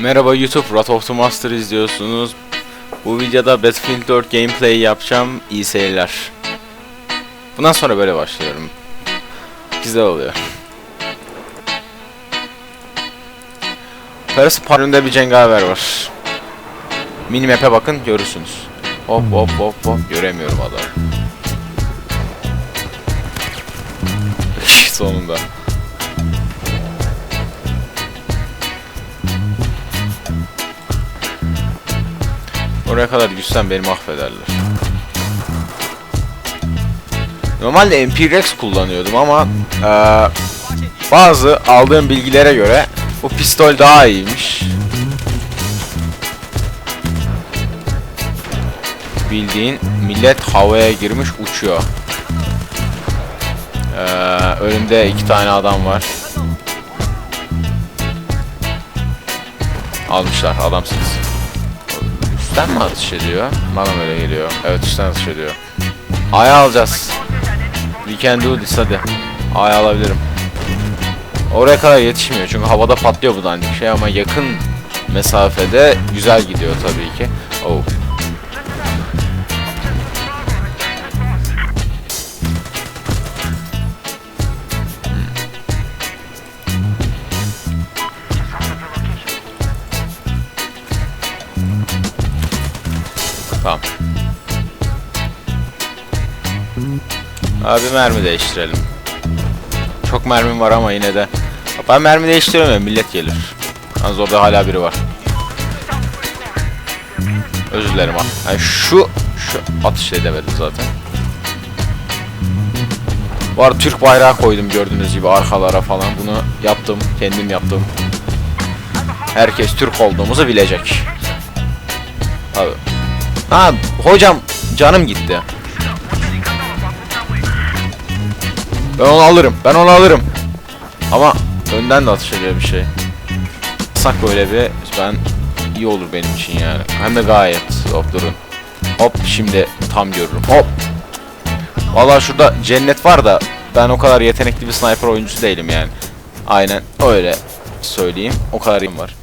Merhaba YouTube, Wrath of the Master izliyorsunuz. Bu videoda Battlefield 4 gameplay yapacağım. İyi seyirler. Bundan sonra böyle başlıyorum. Güzel oluyor. Parası parında bir cengaver var. Minimap'e bakın görürsünüz. Hop hop hop hop göremiyorum adamı. Sonunda. Oraya kadar yüzsem beni mahvederler. Normalde MP-Rex kullanıyordum ama eee, bazı aldığım bilgilere göre bu pistol daha iyiymiş. Bildiğin millet havaya girmiş uçuyor. Eee, önümde iki tane adam var. Almışlar adamsınız. Üstten mi atış ediyor? Bana öyle geliyor. Evet üstten atış ediyor. A'ya alacağız. We can do this hadi. A'ya alabilirim. Oraya kadar yetişmiyor çünkü havada patlıyor bu dandik şey ama yakın mesafede güzel gidiyor tabii ki. Oh. Abi mermi değiştirelim. Çok mermim var ama yine de. Ben mermi değiştiremiyorum millet gelir. Yalnız orada hala biri var. Özür dilerim abi. Yani şu şu atış edemedim zaten. Var Türk bayrağı koydum gördüğünüz gibi arkalara falan. Bunu yaptım. Kendim yaptım. Herkes Türk olduğumuzu bilecek. Abi. Ha hocam canım gitti. Ben onu alırım. Ben onu alırım. Ama önden de atış ediyor bir şey. Sak böyle bir ben iyi olur benim için yani. Hem de gayet. Hop durun. Hop şimdi tam görürüm. Hop. Vallahi şurada cennet var da ben o kadar yetenekli bir sniper oyuncusu değilim yani. Aynen öyle söyleyeyim. O kadar iyiyim var.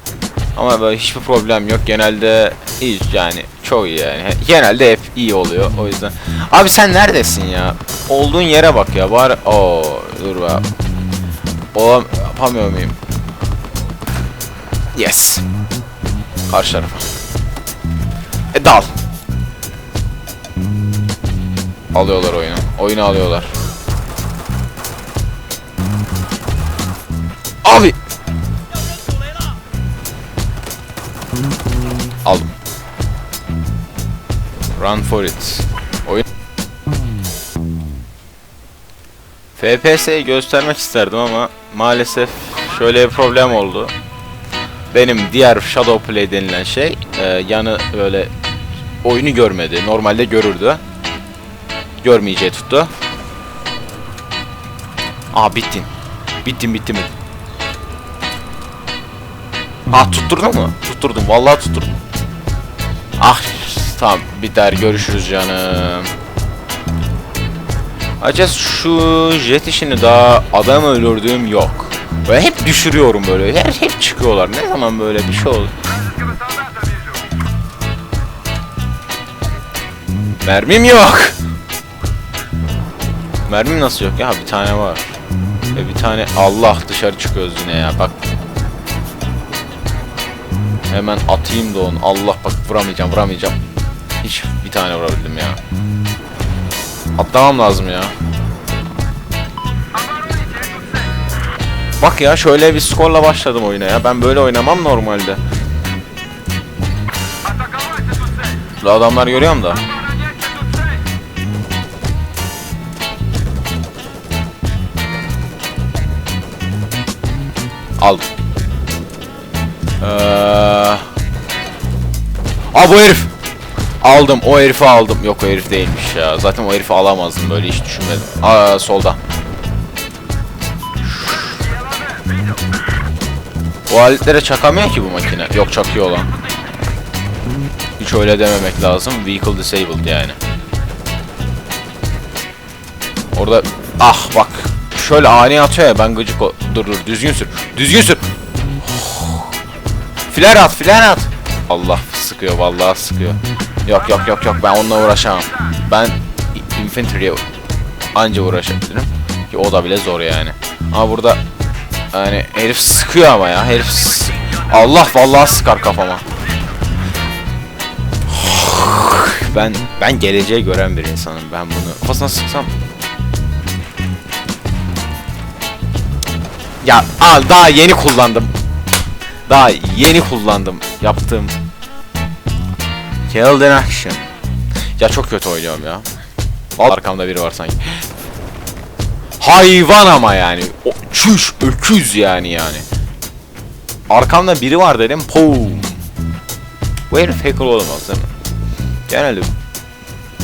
Ama böyle hiçbir problem yok. Genelde iyi yani. Çok iyi yani. Genelde hep iyi oluyor. O yüzden. Abi sen neredesin ya? Olduğun yere bak ya. Bari o dur be. Olam yapamıyor muyum? Yes. Karşı tarafa. E dal. Alıyorlar oyunu. Oyunu alıyorlar. Abi. Aldım. Run for it. Oyun. FPS'yi göstermek isterdim ama maalesef şöyle bir problem oldu. Benim diğer Shadow Play denilen şey e, yanı böyle oyunu görmedi. Normalde görürdü. Görmeyeceği tuttu. Aa bittin. Bittin bittin bittin. Ah tutturdun mu? Tutturdum. Vallahi tutturdum. Ah tamam biter görüşürüz canım. Acaba şu jet işini daha adam öldürdüğüm yok. Böyle hep düşürüyorum böyle. Her hep çıkıyorlar. Ne zaman böyle bir şey olur? Mermim yok. Mermim nasıl yok ya? Bir tane var. Ve bir tane Allah dışarı çıkıyoruz yine ya. Bak Hemen atayım da onu. Allah bak vuramayacağım vuramayacağım. Hiç bir tane vurabildim ya. Atlamam lazım ya. Bak ya şöyle bir skorla başladım oyuna ya. Ben böyle oynamam normalde. Bu adamlar görüyorum da. Aldım. Ee... Aa bu herif. Aldım. O herifi aldım. Yok o herif değilmiş ya. Zaten o herifi alamazdım böyle hiç düşünmedim. Aa solda. Bu aletlere çakamıyor ki bu makine. Yok çakıyor lan. Hiç öyle dememek lazım. Vehicle disabled yani. Orada ah bak. Şöyle ani atıyor ya ben gıcık o. Dur dur düzgün sür. Düzgün sür. Flare at, flare at. Allah sıkıyor, vallahi sıkıyor. Yok yok yok yok ben onunla uğraşamam. Ben infantry'e anca uğraşabilirim. Ki o da bile zor yani. Ama burada yani herif sıkıyor ama ya. Herif s- Allah vallahi sıkar kafama. Ben ben geleceği gören bir insanım. Ben bunu kafasına sıksam Ya al daha yeni kullandım. Daha yeni kullandım yaptığım. Killed in action. Ya çok kötü oynuyorum ya. Arkamda biri var sanki. Hayvan ama yani. O, çüş öküz yani yani. Arkamda biri var dedim. Pum. Bu herif hacker olamaz değil mi? Genelde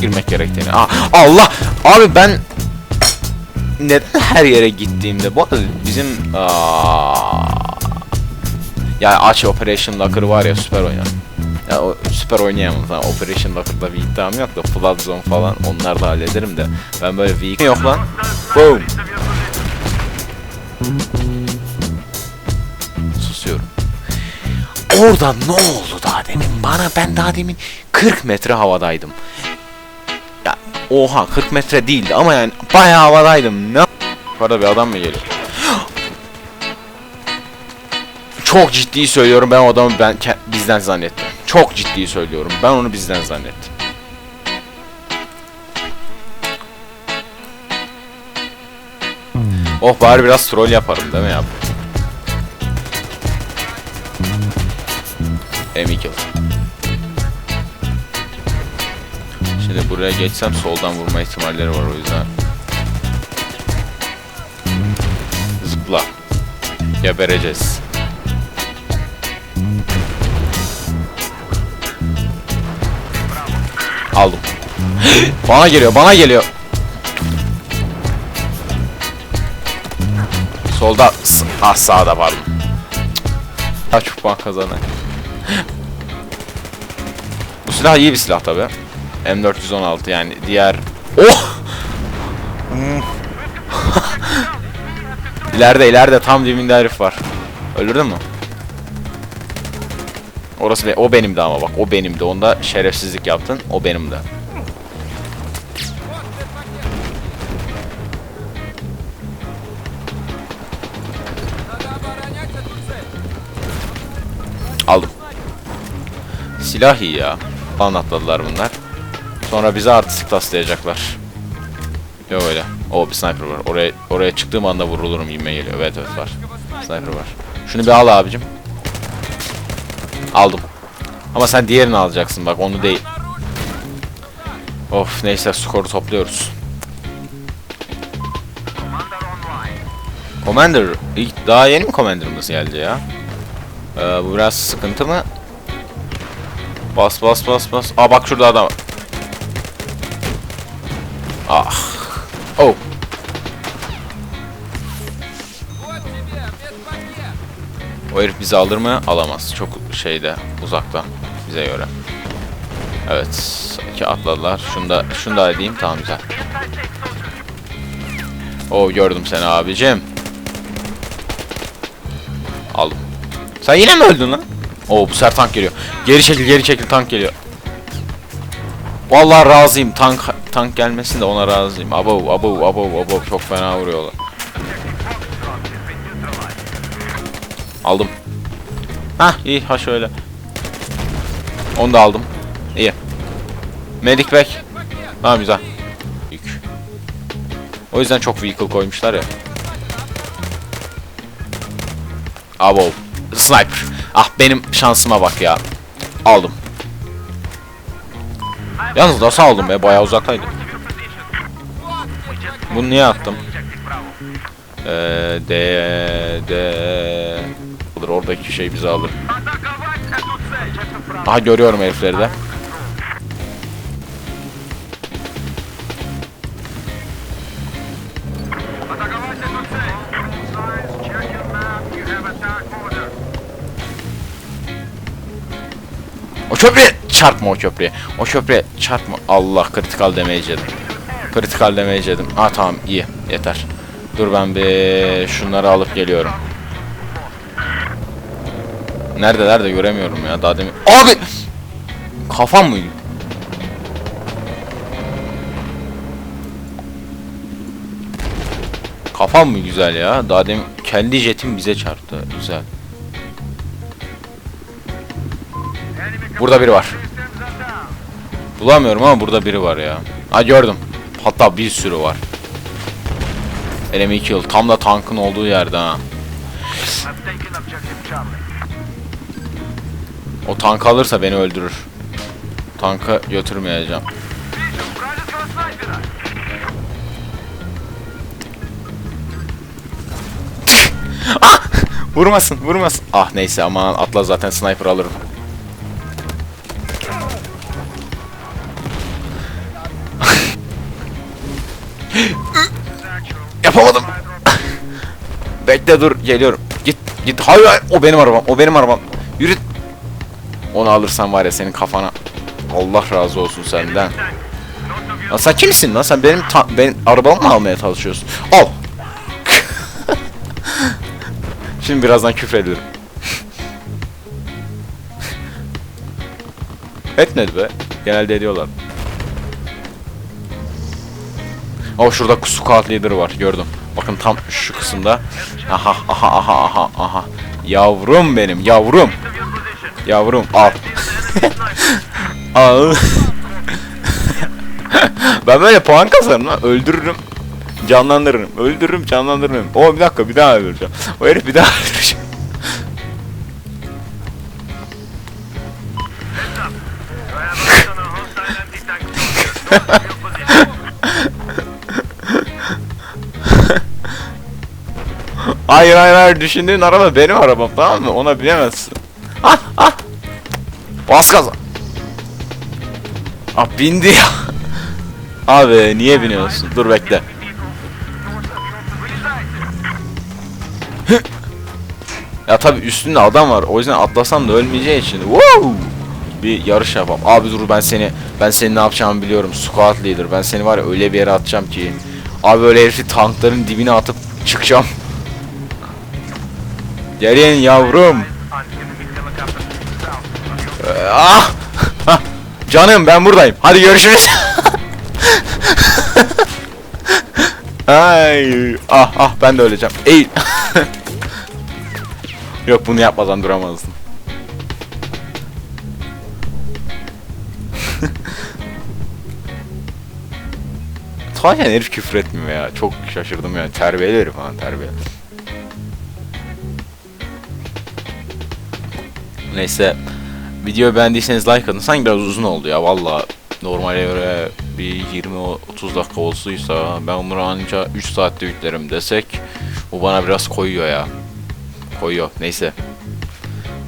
girmek gerektiğini. Aa, Allah! Abi ben neden her yere gittiğimde bu arada bizim aa, yani aç Operation Locker var ya süper oynar. Ya o süper oynayamam tamam Operation Locker'da bir iddiam yok da Flood Zone falan onlar da hallederim de ben böyle weak yok lan. Boom. Susuyorum. Orada ne oldu daha demin? Bana ben daha demin 40 metre havadaydım. Ya oha 40 metre değildi ama yani bayağı havadaydım. Ne? Yukarıda bir adam mı geliyor? Çok ciddi söylüyorum ben o adamı ben bizden zannettim. Çok ciddi söylüyorum. Ben onu bizden zannettim. Oh bari biraz troll yaparım değil mi ya? M2 Şimdi buraya geçsem soldan vurma ihtimalleri var o yüzden. Zıpla. Gebereceğiz. Aldım. bana geliyor, bana geliyor. Solda, ah sağda pardon. Kaç puan kazanır? Bu silah iyi bir silah tabi. M416 yani diğer... Oh! İleride ileride tam dibinde herif var. Öldürdün mü? Orası be o benimdi ama bak o benimdi. Onda şerefsizlik yaptın. O benimdi. Aldım. Silah iyi ya. Falan atladılar bunlar. Sonra bize artistik taslayacaklar. Yok öyle. O bir sniper var. Oraya oraya çıktığım anda vurulurum gibi geliyor. Evet evet var. Sniper var. Şunu bir al abicim. Aldım. Ama sen diğerini alacaksın bak onu değil. Of neyse skoru topluyoruz. Commander ilk daha yeni mi Commander'ımız geldi ya? Ee, bu biraz sıkıntı mı? Bas bas bas bas. Aa bak şurada adam. Ah. O herif bizi alır mı? Alamaz. Çok şeyde uzakta bize göre. Evet. iki atladılar. Şunu da, şunu da edeyim. Tamam güzel. Oo gördüm seni abicim. Aldım. Sen yine mi öldün lan? Oo bu sefer tank geliyor. Geri çekil geri çekil tank geliyor. Vallahi razıyım tank tank gelmesin de ona razıyım. Abo abo abo abo çok fena vuruyorlar. Aldım. Hah iyi ha şöyle. Onu da aldım. İyi. Medic back. Tamam güzel. Yük. O yüzden çok vehicle koymuşlar ya. Abo. Sniper. Ah benim şansıma bak ya. Aldım. Yalnız nasıl aldım be? Bayağı uzaktaydı. Bunu niye attım? Ee, de de alır oradaki şey bizi alır. Aha görüyorum herifleri de. O köprüye çarpma o köprüye. O köprüye çarpma. Allah kritikal damage yedim. Kritikal damage yedim. Ha tamam iyi yeter. Dur ben bir şunları alıp geliyorum. Neredeler de göremiyorum ya daha demin. Abi! Kafam mı? Kafam mı güzel ya? Daha demin kendi jetim bize çarptı. Güzel. Burada biri var. Bulamıyorum ama burada biri var ya. Ha gördüm. Hatta bir sürü var. Enemy kill. Tam da tankın olduğu yerde ha. O tank alırsa beni öldürür. Tanka götürmeyeceğim. Ah! Vurmasın, vurmasın. Ah neyse aman atla zaten sniper alırım. Yapamadım. Bekle dur geliyorum. Git git. Hayır hayır o benim arabam. O benim arabam. Yürü. Onu alırsan var ya senin kafana. Allah razı olsun senden. Lan sen kimsin lan? Sen benim ta- benim arabamı mı almaya çalışıyorsun? Al. Şimdi birazdan küfrediyorum. Etmedi be. Genelde ediyorlar. Oh şurada squad leader var gördüm. Bakın tam şu kısımda. Aha aha aha aha aha. Yavrum benim yavrum. Yavrum al. al. ben böyle puan kazanırım lan. Öldürürüm. Canlandırırım. Öldürürüm canlandırırım. O bir dakika bir daha öldüreceğim. O herif bir daha öldüreceğim. Hayır hayır hayır düşündüğün araba benim arabam tamam mı? Ona binemezsin. Ah ah. Bas gaza. Ah bindi ya. Abi niye biniyorsun? Dur bekle. Ya tabi üstünde adam var. O yüzden atlasam da ölmeyeceği için. Wow! Bir yarış yapalım. Abi dur ben seni ben seni ne yapacağımı biliyorum. Squad leader. Ben seni var ya öyle bir yere atacağım ki. Abi öyle herifi tankların dibine atıp çıkacağım. Gelin yavrum. Ah! Hah! Canım ben buradayım. Hadi görüşürüz. Ay, ah ah ben de öleceğim. Eğil. Yok bunu yapmadan duramazdım. Sahiden herif küfür etmiyor ya. Çok şaşırdım yani. Terbiyeli herif ha terbiyeli. Neyse. Videoyu beğendiyseniz like atın. Sanki biraz uzun oldu ya valla. Normale göre bir 20-30 dakika olsuysa ben bunu anca 3 saatte yüklerim desek bu bana biraz koyuyor ya. Koyuyor. Neyse.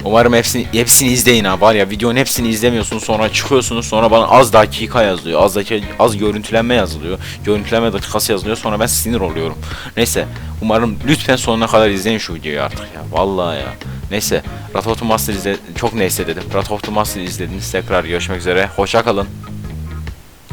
Umarım hepsini hepsini izleyin ha. Var ya videonun hepsini izlemiyorsunuz sonra çıkıyorsunuz sonra bana az dakika yazılıyor. Az dakika az görüntülenme yazılıyor. Görüntülenme dakikası yazılıyor sonra ben sinir oluyorum. Neyse umarım lütfen sonuna kadar izleyin şu videoyu artık ya. Vallahi ya. Neyse Wrath of the Master izle çok neyse dedim. Wrath of the Master izlediniz. Tekrar görüşmek üzere. Hoşça kalın